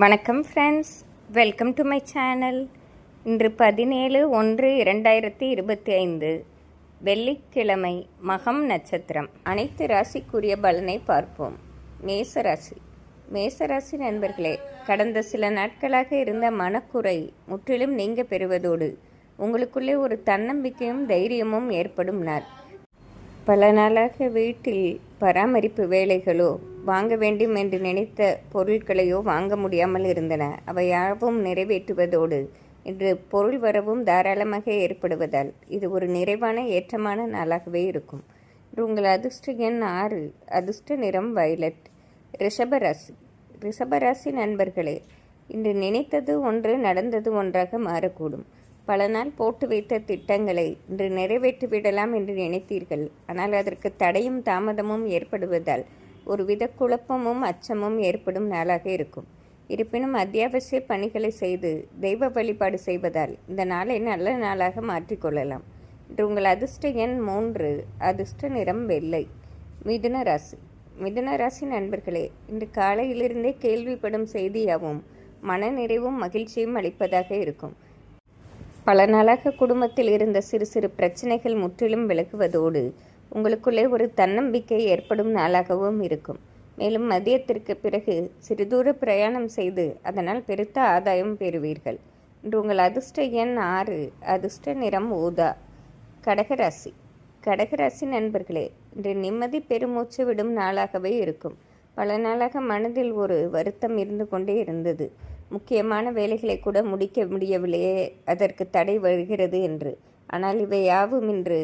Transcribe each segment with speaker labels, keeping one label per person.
Speaker 1: வணக்கம் friends welcome to my channel இன்று பதினேழு ஒன்று இரண்டாயிரத்தி இருபத்தி ஐந்து. வெள்ளிக்கிழமை மகம் நட்சத்திரம். அனைத்து ராசிக்குரிய பலனை பார்ப்போம். மேசராசி மேசராசி நண்பர்களே கடந்த சில நாட்களாக இருந்த மனக்குறை முற்றிலும் நீங்க பெறுவதோடு உங்களுக்குள்ளே ஒரு தன்னம்பிக்கையும் தைரியமும் ஏற்படும் நாள். பல நாளாக வீட்டில் பராமரிப்பு வேலைகளோ வாங்க வேண்டும் என்று நினைத்த பொருட்களையோ வாங்க முடியாமல் இருந்தன. அவை யாவும் நிறைவேற்றுவதோடு இன்று பொருள் வரவும் தாராளமாக ஏற்படுவதால் இது ஒரு நிறைவான ஏற்றமான நாளாகவே இருக்கும். இன்று உங்கள் அதிர்ஷ்ட எண் ஆறு அதிர்ஷ்ட நிறம் வயலட். ரிஷபராசி ரிஷபராசி நண்பர்களே இன்று நினைத்தது ஒன்று நடந்தது ஒன்றாக மாறக்கூடும். பல நாள் போட்டு வைத்த திட்டங்களை இன்று நிறைவேற்றிவிடலாம் என்று நினைத்தீர்கள். ஆனால் அதற்கு தடையும் தாமதமும் ஏற்படுவதால் ஒருவித குழப்பமும் அச்சமும் ஏற்படும் நாளாக இருக்கும். இருப்பினும் அத்தியாவசிய பணிகளை செய்து தெய்வ வழிபாடு செய்வதால் இந்த நாளை நல்ல நாளாக மாற்றிக்கொள்ளலாம் இன்று உங்கள் அதிர்ஷ்ட எண் மூன்று அதிர்ஷ்ட நிறம் வெள்ளை. மிதுன ராசி. மிதுன ராசி நண்பர்களே இன்று காலையிலிருந்தே கேள்விப்படும் செய்தியாகவும் மனநிறைவும் மகிழ்ச்சியும் அளிப்பதாக இருக்கும். பல நாளாக குடும்பத்தில் இருந்த சிறு சிறு பிரச்சனைகள் முற்றிலும் விலகுவதோடு உங்களுக்குள்ளே ஒரு தன்னம்பிக்கை ஏற்படும் நாளாகவும் இருக்கும். மேலும் மதியத்திற்கு பிறகு சிறு தூர பிரயாணம் செய்து அதனால் பெருத்த ஆதாயம் பெறுவீர்கள். இன்று உங்கள் அதிர்ஷ்ட எண் ஆறு அதிர்ஷ்ட நிறம் ஊதா. கடகராசி. கடகராசி நண்பர்களே இன்று நிம்மதி பெருமூச்சு விடும் நாளாகவே இருக்கும். பல நாளாக மனதில் ஒரு வருத்தம் இருந்து கொண்டே இருந்தது. முக்கியமான வேலைகளை கூட முடிக்க முடியவில்லையே அதற்கு தடை வருகிறது என்று. ஆனால் இவை யாவும் இன்று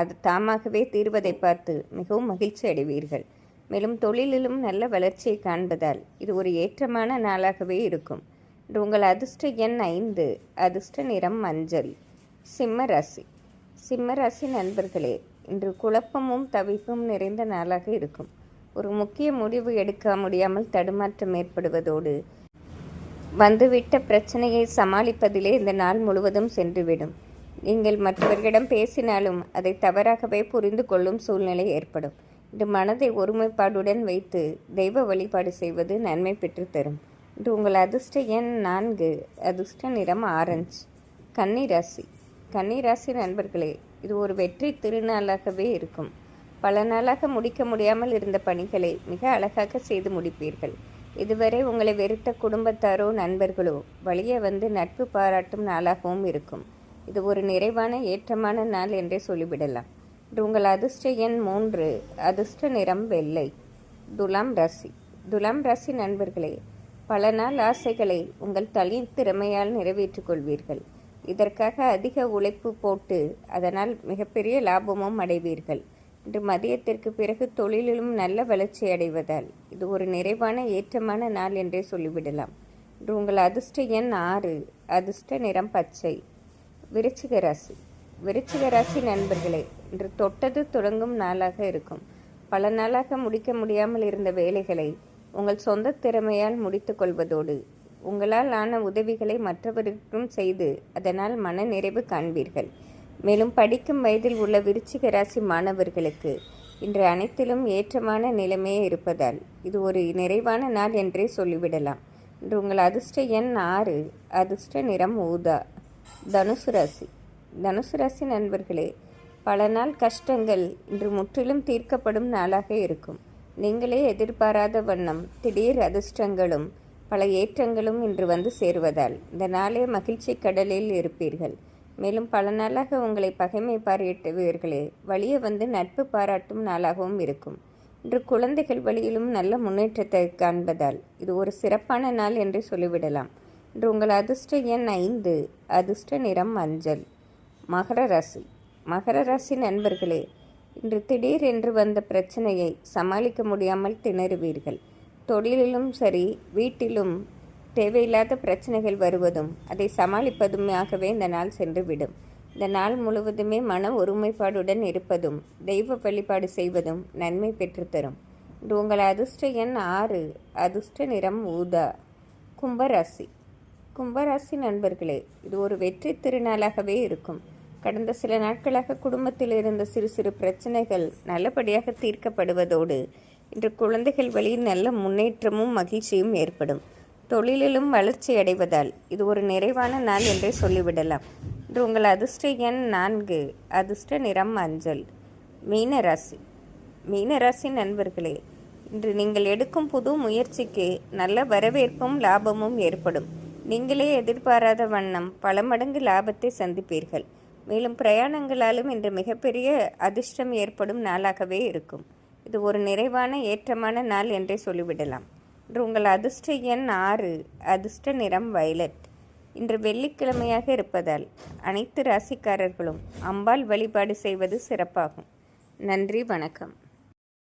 Speaker 1: அது தாமாகவே தீர்வதை பார்த்து மிகவும் மகிழ்ச்சி அடைவீர்கள். மேலும் தொழிலிலும் நல்ல வளர்ச்சியை காண்பதால் இது ஒரு ஏற்றமான நாளாகவே இருக்கும். இன்று உங்கள் அதிர்ஷ்ட எண் ஐந்து அதிர்ஷ்ட நிறம் மஞ்சள் சிம்ம ராசி. சிம்ம ராசி நண்பர்களே இன்று குழப்பமும் தவிப்பும் நிறைந்த நாளாக இருக்கும். ஒரு முக்கிய முடிவு எடுக்க முடியாமல் தடுமாற்றம் ஏற்படுவதோடு வந்துவிட்ட பிரச்சனையை சமாளிப்பதிலே இந்த நாள் முழுவதும் சென்றுவிடும். நீங்கள் மற்றவர்களிடம் பேசினாலும் அதை தவறாகவே புரிந்து கொள்ளும் சூழ்நிலை ஏற்படும். இன்று மனதை ஒருமைப்பாடுடன் வைத்து தெய்வ வழிபாடு செய்வது நன்மை பெற்றுத்தரும் இன்று உங்கள் அதிர்ஷ்ட எண் நான்கு அதிர்ஷ்ட நிறம் ஆரஞ்சு. கன்னிராசி. கன்னிராசி நண்பர்களே இது ஒரு வெற்றி திருநாளாகவே இருக்கும். பல நாளாக முடிக்க முடியாமல் இருந்த பணிகளை மிக அழகாக செய்து முடிப்பீர்கள். இதுவரை உங்களை வெறுத்த குடும்பத்தாரோ நண்பர்களோ வழியே வந்து நட்பு பாராட்டும் நாளாகவும் இருக்கும். இது ஒரு நிறைவான ஏற்றமான நாள் என்றே சொல்லிவிடலாம். இன்று உங்கள் அதிர்ஷ்ட எண் மூன்று அதிர்ஷ்ட நிறம் வெள்ளை. துலாம் ராசி. துலாம் ராசி நண்பர்களே பல நாள் ஆசைகளை உங்கள் தனி திறமையால் நிறைவேற்றிக் கொள்வீர்கள். இதற்காக அதிக உழைப்பு போட்டு அதனால் மிகப்பெரிய லாபமும் அடைவீர்கள். இன்று மதியத்திற்கு பிறகு தொழிலிலும் நல்ல வளர்ச்சி அடைவதால் இது ஒரு நிறைவான ஏற்றமான நாள் என்றே சொல்லிவிடலாம். இன்று உங்கள் அதிர்ஷ்ட எண் ஆறு அதிர்ஷ்ட நிறம் பச்சை. விருச்சிக ராசி. விருச்சிக ராசி நண்பர்களே இன்று தொட்டது தொடங்கும் நாளாக இருக்கும். பல நாளாக முடிக்க முடியாமல் இருந்த வேலைகளை உங்கள் சொந்த திறமையால் முடித்து கொள்வதோடு உங்களால் ஆன உதவிகளை மற்றவருக்கும் செய்து அதனால் மன நிறைவு காண்பீர்கள். மேலும் படிக்கும் வயதில் உள்ள விருச்சிக ராசி மாணவர்களுக்கு இன்று அனைத்திலும் ஏற்றமான நிலைமையே இருப்பதால் இது ஒரு நிறைவான நாள் என்றே சொல்லிவிடலாம். இன்று உங்கள் அதிர்ஷ்ட எண் ஆறு அதிர்ஷ்ட நிறம் ஊதா. தனுசு ராசி. தனுசு ராசி நண்பர்களே பல நாள் கஷ்டங்கள் இன்று முற்றிலும் தீர்க்கப்படும் நாளாக இருக்கும். நீங்களே எதிர்பாராத வண்ணம் திடீர் அதிர்ஷ்டங்களும் பல ஏற்றங்களும் இன்று வந்து சேருவதால் இந்த நாளே மகிழ்ச்சி கடலில் இருப்பீர்கள். மேலும் பல நாளாக உங்களை பகைமை பாராட்டுவீர்களே வழியே வந்து நட்பு பாராட்டும் நாளாகவும் இருக்கும். இன்று குழந்தைகள் வழியிலும் நல்ல முன்னேற்றத்தை காண்பதால் இது ஒரு சிறப்பான நாள் என்று சொல்லிவிடலாம். இன்று உங்கள் அதிர்ஷ்ட எண் ஐந்து. அதிர்ஷ்ட நிறம் மஞ்சள். மகர ராசி. மகர ராசி நண்பர்களே இன்று திடீர் என்று வந்த பிரச்சனையை சமாளிக்க முடியாமல் திணறுவீர்கள். தொழிலிலும் சரி வீட்டிலும் தேவையில்லாத பிரச்சனைகள் வருவதும் அதை சமாளிப்பதுமாகவே இந்த நாள் சென்றுவிடும். இந்த நாள் முழுவதுமே மன ஒருமைப்பாடுடன் இருப்பதும் தெய்வ வழிபாடு செய்வதும் நன்மை பெற்றுத்தரும். இன்று உங்கள் அதிர்ஷ்ட எண் ஆறு. அதிர்ஷ்ட நிறம் ஊதா. கும்பராசி கும்பராசி நண்பர்களே இது ஒரு வெற்றி திருநாளாகவே இருக்கும். கடந்த சில நாட்களாக குடும்பத்தில் இருந்த சிறு சிறு பிரச்சனைகள் நல்லபடியாக தீர்க்கப்படுவதோடு இன்று குழந்தைகள் வழியில் நல்ல முன்னேற்றமும் மகிழ்ச்சியும் ஏற்படும். தொழிலிலும் வளர்ச்சி அடைவதால் இது ஒரு நிறைவான நாள் என்றே சொல்லிவிடலாம். இன்று உங்கள் அதிர்ஷ்ட எண் நான்கு அதிர்ஷ்ட நிறம் மஞ்சள் மீனராசி மீனராசி நண்பர்களே இன்று நீங்கள் எடுக்கும் புது முயற்சிக்கு நல்ல வரவேற்பும் லாபமும் ஏற்படும். நீங்களே எதிர்பாராத வண்ணம் பல மடங்கு லாபத்தை சந்திப்பீர்கள். மேலும் பிரயாணங்களாலும் இன்று மிகப்பெரிய அதிர்ஷ்டம் ஏற்படும் நாளாகவே இருக்கும். இது ஒரு நிறைவான ஏற்றமான நாள் என்றே சொல்லிவிடலாம். இன்று உங்கள் அதிர்ஷ்ட எண் ஆறு அதிர்ஷ்ட நிறம் வயலட். இன்று வெள்ளிக்கிழமையாக இருப்பதால் அனைத்து ராசிக்காரர்களும் அம்பாள் வழிபாடு செய்வது சிறப்பாகும். நன்றி வணக்கம்.